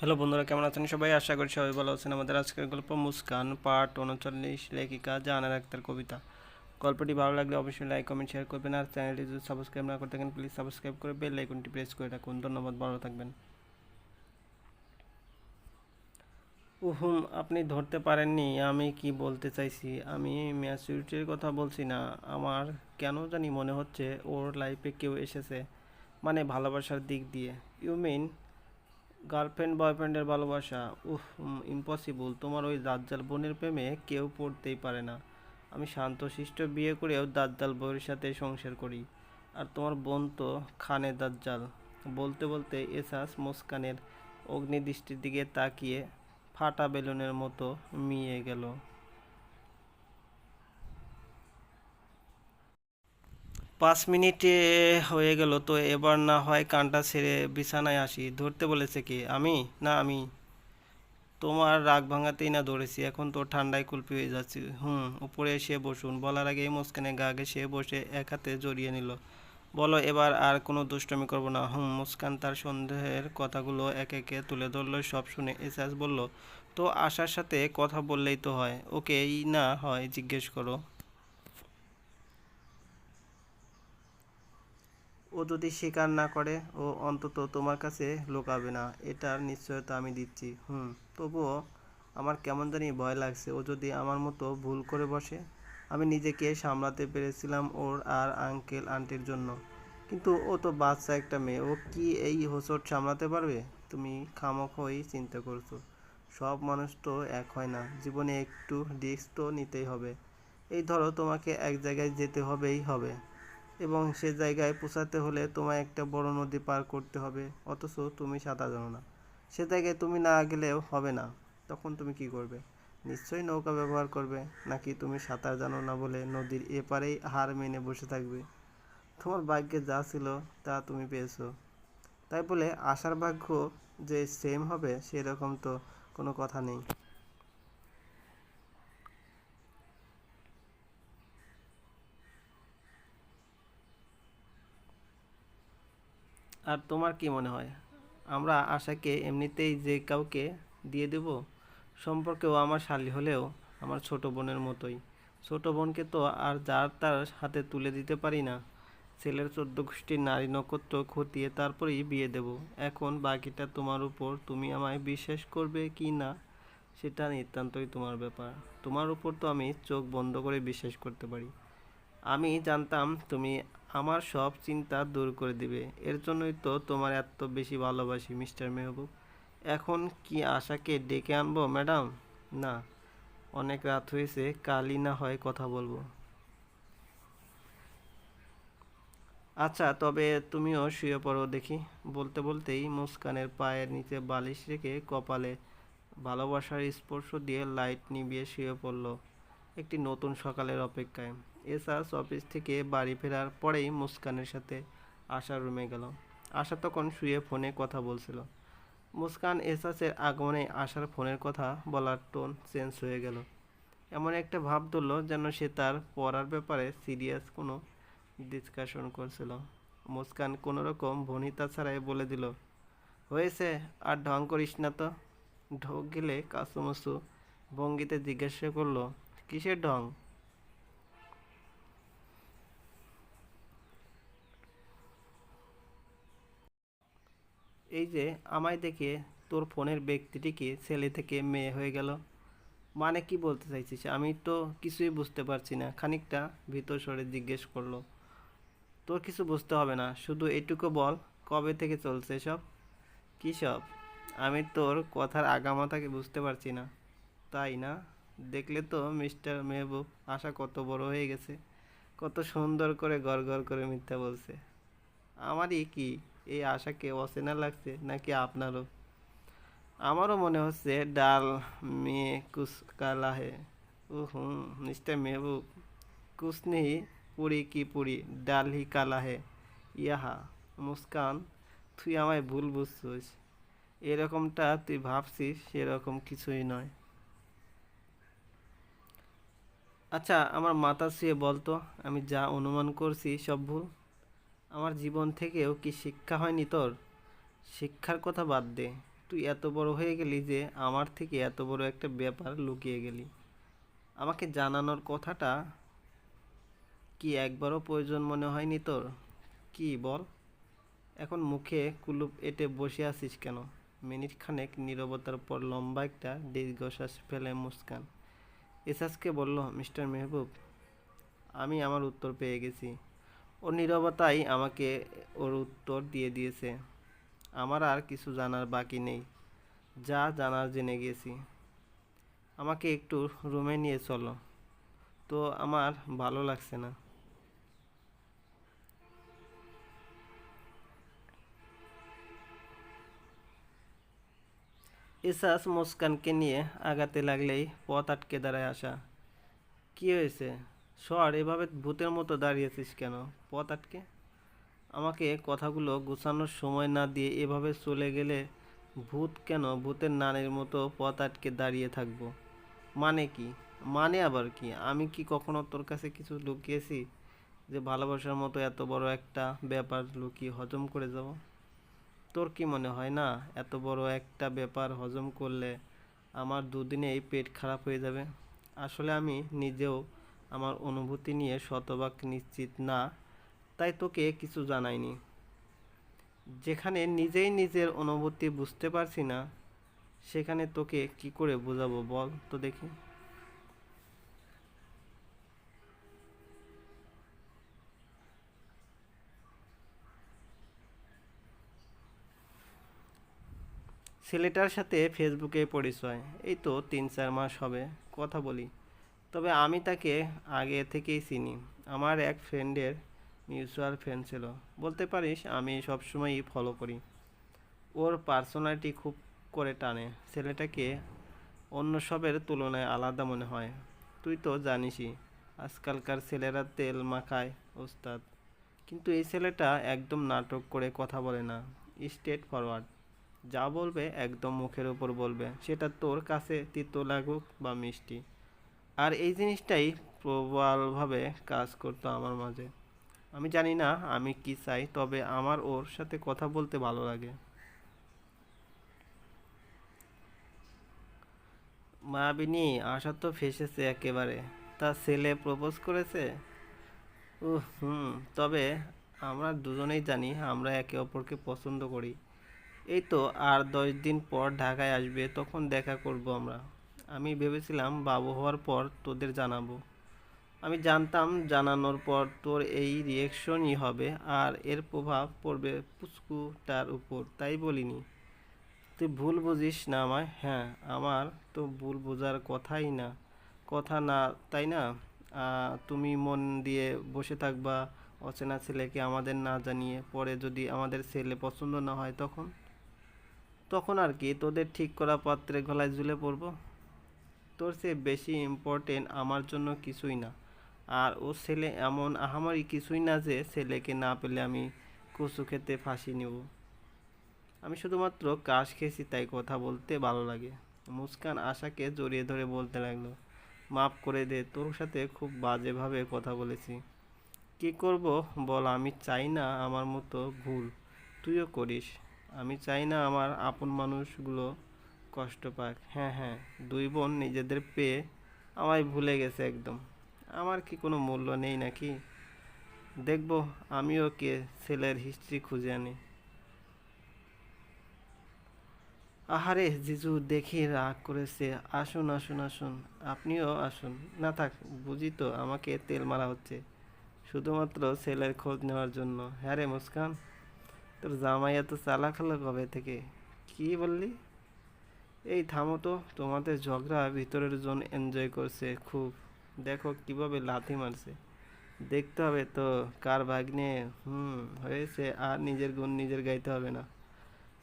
Hello বন্ধুরা, কেমন আছেন সবাই? আশা করি সবাই ভালো আছেন। আমাদের আজকের গল্প মুস্কান, পার্ট উনচল্লিশ, লেখিকা জাহানার আক্তার কবিতা। গল্পটি ভালো লাগলে অবশ্যই লাইক কমেন্ট শেয়ার করবেন আর চ্যানেলটি যদি সাবস্ক্রাইব না করতে থাকেন প্লিজ সাবস্ক্রাইব করে বেল আইকনটি প্রেস করে রাখুন। ধন্যবাদ, ভালো থাকবেন। উহুম, আপনি ধরতে পারেননি, আমি কি বলতে চাইছি? আমি ম্যাচুরিটির কথা বলছি না। আমার কেন জানি মনে হচ্ছে ওর লাইফে কেউ এসেছে মানে ভালোবাসার দিক দিয়ে। ইউ মিন গার্লফ্রেন্ড বয়ফ্রেন্ডের ভালোবাসা উহ ইম্পসিবল তোমার ওই দাজ্জাল বোনের প্রেমে কেউ পড়তেই পারে না। আমি শান্তশিষ্ট বিয়ে করেও দাজ্জাল বউয়ের সাথে সংসার করি। আর তোমার বোন তো খানে দাজ্জাল। বলতে বলতে এসাস মুস্কানের অগ্নিদৃষ্টির দিকে তাকিয়ে ফাটা বেলুনের মতো মিয়ে গেল। পাঁচ মিনিটে হয়ে গেল, তো এবার না হয় কানটা ছেড়ে বিছানায় আসি। ধরতে বলেছে কি? আমি? না, আমি। তোমার রাগ ভাঙাতেই না ধরেছি, এখন তো ঠান্ডায় কুলপি হয়ে যাচ্ছি। হুম, উপরে এসে বসুন। বলার আগেই মুস্কানে গা ঘেসে বসে এক হাতে জড়িয়ে নিল। বলো, এবার আর কোনো দুষ্টমি করব না। হুম, মুস্কান তার সন্দেহের কথাগুলো এক একে তুলে ধরলো, সব শুনে এসাস বলল, তো আশার সাথে কথা বললেই তো হয়। ওকেই না হয় জিজ্ঞেস করো। ও যদি স্বীকার না করে, ও অন্তত তোমার কাছে লুকাবে না। এটার নিশ্চয়তা আমি দিচ্ছি। হুম, তবুও আমার কেমন জানি ভয় লাগছে। ও যদি আমার মতো ভুল করে বসে, আমি নিজেকে সামলাতে পেরেছিলাম ওর আর আঙ্কেল আন্টির জন্য। কিন্তু ও তো বাচ্চা একটা মেয়ে, ও কি এই হোঁচট সামলাতে পারবে? তুমি খামক হয়েই চিন্তা করছ। সব মানুষ তো এক হয় না, জীবনে একটু রিস্ক তো নিতেই হবে। এই ধরো তোমাকে এক জায়গায় যেতে হবেই হবে। এবং সে জায়গায় পৌঁছাতে হলে তোমায় একটা বড় নদী পার করতে হবে, অথচ তুমি সাঁতার জানো না। সে জায়গায় তুমি না গেলেও হবে না। তখন তুমি কি করবে? নিশ্চয়ই নৌকা ব্যবহার করবে, নাকি তুমি সাঁতার জানো না বলে নদীর এপারেই হার মেনে বসে থাকবে? তোমার ভাগ্যে যা ছিল, তা তুমি পেয়েছ। তাই বলে আশার ভাগ্য যে সেম হবে, সেরকম তো কোনো কথা নেই। আর তোমার কি মনে হয়? আমরা আশাকে এমনিতেই যে কাউকে দিয়ে দেব, সম্পর্কেও আমার শালী হলেও আমার ছোট বোনের মতোই। ছোট বোনকে তো আর যার তার হাতে তুলে দিতে পারি না। ছেলের চোদ্দ গোষ্ঠীর নারী নক্ষত্র খতিয়ে তারপরেই বিয়ে দেব। এখন বাকিটা তোমার উপর তুমি আমায় বিশ্বাস করবে কি না, সেটা নিতান্তই তোমার ব্যাপার। তোমার উপর তো আমি চোখ বন্ধ করে বিশ্বাস করতে পারি। আমি জানতাম তুমি আমার সব চিন্তা দূর করে দিবে। এর জন্যই তো তোমার এত বেশি ভালোবাসি, মিস্টার মেহবুব। এখন কি আশাকে ডেকে আনব, ম্যাডাম? না, অনেক রাত হয়েছে, কালই না হয় কথা বলব। আচ্ছা তবে তুমিও শুয়ে পড়ো দেখি। বলতে বলতেই মুস্কানের পায়ের নিচে বালিশ রেখে কপালে ভালোবাসার স্পর্শ দিয়ে লাইট নিভিয়ে শুয়ে পড়ল। একটি নতুন সকালের অপেক্ষায়। এসাস অফিস থেকে বাড়ি ফেরার পরেই মুস্কানের সাথে আশার রুমে গেল। আশা তখন শুয়ে ফোনে কথা বলছিল। মুস্কান এসাসের আগমনে আশার ফোনের কথা বলার টোন চেঞ্জ হয়ে গেল। এমন একটা ভাব ধরল যেন সে তার পড়ার ব্যাপারে সিরিয়াস কোনো ডিসকাশন করছিল। মুস্কান কোনো রকম ভনিতা ছাড়াই বলে দিল, হয়েছে, আর ঢং করিস না তো। ঢোক গেলে কাসুমসু ভঙ্গিতে জিজ্ঞাসা করল, কিসের ঢং? এই যে আমায় দেখে তোর ফোনের ব্যক্তিটিকে ছেলে থেকে মেয়ে হয়ে গেল? মানে কি বলতে চাইছিস? আমি তো কিছুই বুঝতে পারছি না। খানিকটা ভিতর সরে জিজ্ঞেস করল, তোর কিছু বুঝতে হবে না, শুধু এটুকু বল, কবে থেকে চলছে সব কী সব? আমি তোর কথার আগামাথাকে বুঝতে পারছি না? তাই না? দেখলে তো মিস্টার মেহবুব আশা কত বড় হয়ে গেছে। কত সুন্দর করে গড় গড় করে মিথ্যা বলছে। আমারই কি এই আশাকে অচেনা লাগছে নাকি আপনারও? আমারও মনে হচ্ছে ডাল মেয়ে কুস কালা হে ও হুম মিস্টার মেহবুব কুছ নেই পুরি কি পুরি ডাল হি কালা হে ইয়াহা, মুস্কান, তুই আমায় ভুল বুঝছিস। এরকমটা তুই ভাবছিস, সেরকম কিছুই নয়। আচ্ছা আমার মাথা শুয়ে বলতো, আমি যা অনুমান করছি সব ভুল। আমার জীবন থেকেও কি শিক্ষা হয়নি তোর? শিক্ষার কথা বাদ দে। তুই এত বড় হয়ে গেলি যে আমার থেকে এত বড় একটা ব্যাপার লুকিয়ে গেলি। আমাকে জানানোর কথাটা কি একবারও প্রয়োজন মনে হয়নি তোর? কি বল? এখন মুখে কুলুপ এঁটে বসে আছিস কেন? মিনিট খানেক নীরবতার পর লম্বা একটা দীর্ঘশ্বাস ফেলে মুস্কান। এসাসকে বলল, মিস্টার মেহবুব, আমি আমার উত্তর পেয়ে গেছি। ওর নীরবতাই আমাকে ওর উত্তর দিয়ে দিয়েছে। আমার আর কিছু জানার বাকি নেই। যা জানার জেনে গেছি। আমাকে একটু রুমে নিয়ে চলো। তো আমার ভালো লাগছে না। এসাস মুস্কানকে নিয়ে আগাতে লাগলেই পথ আটকে দাঁড়ায় আসা কি হয়েছে? সর, এভাবে ভূতের মতো দাঁড়িয়েছিস কেন? পথ আটকে। আমাকে কথাগুলো গোছানোর সময় না দিয়ে এভাবে চলে গেলে ভূত কেন? ভূতের নানের মতো পথ আটকে দাঁড়িয়ে থাকব। মানে কি? মানে আবার কি? আমি কি কখনো তোর কাছে কিছু লুকিয়েছি? যে ভালোবাসার মতো এত বড় একটা ব্যাপার লুকিয়ে হজম করে যাব? তোর কি মনে হয় না? এত বড় একটা ব্যাপার হজম করলে আমার দুদিনেই পেট খারাপ হয়ে যাবে। আসলে আমি নিজেও আমার অনুভূতি নিয়ে শতভাগ নিশ্চিত না, তাই তোকে কিছু জানাইনি। যেখানে নিজেই নিজের অনুভূতি বুঝতে পারছি না, সেখানে তোকে কি করে বোঝাবো বল তো দেখি। ছেলেটার সাথে ফেসবুকে পরিচয়, এই তো তিন চার মাস হবে, কথা বলি। তবে আমি তাকে আগে থেকেই চিনি। আমার এক ফ্রেন্ডের মিউচুয়াল ফ্রেন্ড ছিল। বলতে পারিস, আমি সবসময়ই ফলো করি। ওর পার্সোনালিটি খুব করে টানে। ছেলেটাকে অন্য সবের তুলনায় আলাদা মনে হয়। তুই তো জানিসই, আজকালকার ছেলেরা তেল মাখায়, ওস্তাদ। কিন্তু এই ছেলেটা একদম নাটক করে কথা বলে না। স্ট্রেট ফরওয়ার্ড যা বলবে একদম মুখের উপর বলবে। সেটা তোর কাছে তিতো লাগুক বা মিষ্টি। আর এই জিনিসটাই প্রবলভাবে কাজ করতো আমার মাঝে। আমি জানি না আমি কি চাই, তবে আমার ওর সাথে কথা বলতে ভালো লাগে। মায়াবিনী আশা তো ফেসেছে একেবারে। তার ছেলে প্রপোজ করেছে? উহ, হুম, তবে আমরা দুজনেই জানি আমরা একে অপরকে পছন্দ করি। এই তো আর দশ দিন পর ঢাকায় আসবে, তখন দেখা করব আমরা। আমি ভেবেছিলাম বাবু হওয়ার পর তোদের জানাব। আমি জানতাম জানানোর পর তোর এই রিয়েকশনই হবে আর এর প্রভাব পড়বে পুচকুটার উপর, তাই বলিনি। তুই ভুল বুঝিস না আমায় হ্যাঁ আমার তো ভুল বোঝার কথাই না। কথা না, তাই না? তুমি মন দিয়ে বসে থাকবা, অচেনা ছেলেকে আমাদের না জানিয়ে পরে যদি আমাদের ছেলে পছন্দ না হয় তখন? তখন আর কি, তোদের ঠিক করা পাত্রে গলায় ঝুলে পড়ব? তোর চেয়ে বেশি ইম্পর্টেন্ট আমার জন্য কিছুই না। আর ও ছেলে এমন আহামারি কিছুই না যে ছেলেকে না পেলে আমি কচু খেতে ফাঁসি নেব। আমি শুধুমাত্র কাশ খেয়েছি, তাই কথা বলতে ভালো লাগে। মুস্কান আশাকে জড়িয়ে ধরে বলতে লাগল, মাফ করে দে, তোর সাথে খুব বাজেভাবে কথা বলেছি। কি করব বল, আমি চাই না আমার মতো ভুল। তুইও করিস। আমি চাই না আমার আপন মানুষগুলো কষ্ট পাক। হ্যাঁ হ্যাঁ দুই বোন নিজেদের পেয়ে আমায় ভুলে গেছে একদম। আমার কি কোনো মূল্য নেই নাকি? দেখব আমিও কে ছেলের হিস্ট্রি খুঁজে আনি। আহারে, জিজু দেখি রাগ করেছে। আসুন আসুন আসুন, আপনিও আসুন। না থাক, বুঝি তো আমাকে তেল মারা হচ্ছে। শুধুমাত্র ছেলের খোঁজ নেওয়ার জন্য। হ্যাঁ রে মুস্কান, তোর জামাই এত চালাক হলো কবে থেকে? কি বললি? এই থামো তো, তোমাদের ঝগড়া ভিতরের জন এনজয় করছে খুব। দেখো কীভাবে লাথি মারছে। দেখতে হবে তো কার ভাগ্নে, হুম, হয়েছে আর নিজের গুণ নিজের গাইতে হবে না।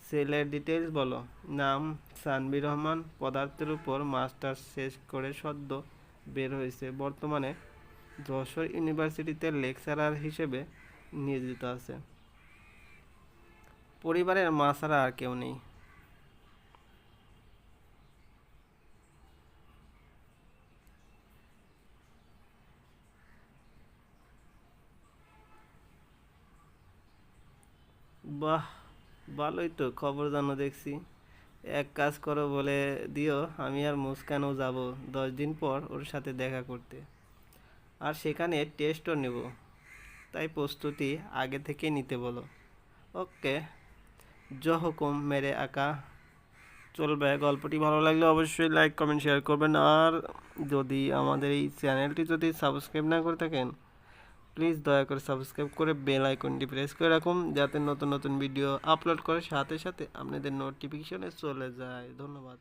সেলের ডিটেলস বলো। নাম সানবির রহমান, পদার্থের উপর মাস্টার্স শেষ করে সদ্য বের হয়েছে। বর্তমানে যশোর ইউনিভার্সিটিতে লেকচারার হিসেবে নিয়োজিত আছে। পরিবারের মা ছাড়া আর কেউ নেই। বাহ, ভালোই তো, খবর জানো দেখছি। এক কাজ করো বলে দিও, আমি আর মুস্কানও যাব দশ দিন পর ওর সাথে দেখা করতে। আর সেখানে টেস্টও নেব। তাই প্রস্তুতি আগে থেকে নিতে বলো। ওকে জ হুকুম মেরে আঁকা। চলবে, গল্পটি ভালো লাগলে অবশ্যই লাইক কমেন্ট শেয়ার করবেন। আর যদি আমাদের এই চ্যানেলটি যদি সাবস্ক্রাইব না করে থাকেন প্লিজ দয়া করে সাবস্ক্রাইব করে বেল আইকনটি প্রেস করে রাখুন যাতে নতুন নতুন ভিডিও আপলোড করার সাথে সাথে আপনাদের নোটিফিকেশনে চলে যায়। ধন্যবাদ।